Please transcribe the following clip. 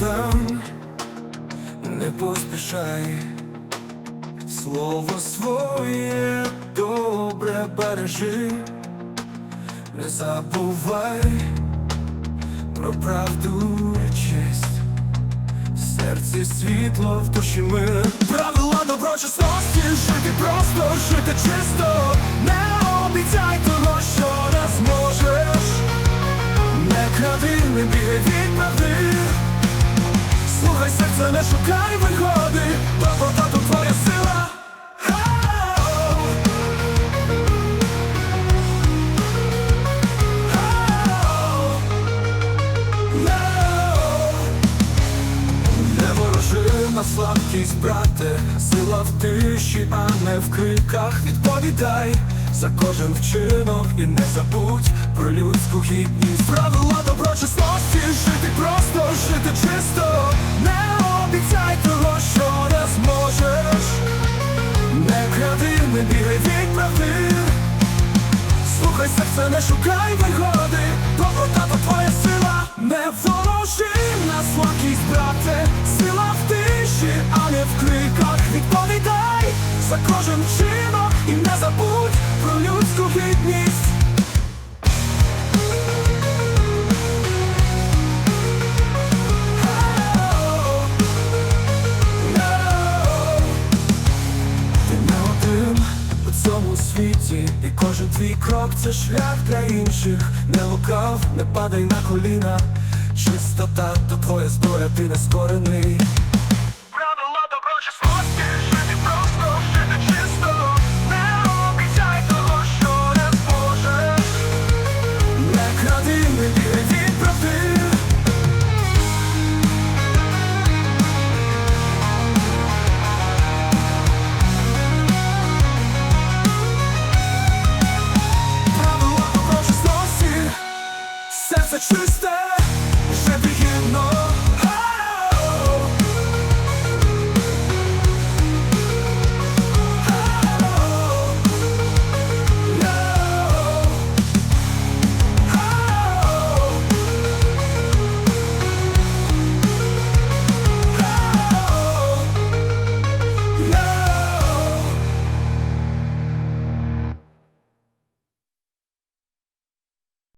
там, не поспішай, слово своє добре бережи, не забувай про правду і честь, в серці світло, в душі мир Правила доброчесності, жити просто, жити чисто, не обіцяй того, що не зможеш, не кради, не бігай від правди, слухай серце, не шукай вигоди, доброта тут твоя сила. Слабкість, брате, сила в тиші, а не в криках. Відповідай за кожен вчинок і не забудь про людську гідність. Правила доброчесності, жити просто, жити чисто. Кради, не бігай від правди. Слухай серце, не шукай вигоди, доброта то твоя сила, не ворожи на слабкість, брате, сила в тиші, а не в криках. Відповідай за кожен чинок і не забудь про людську гідність. У світі, і кожен твій крок це шлях для інших. Не лукав, не падай на коліна. Чистота то твоя зброя, ти не скорений. sister.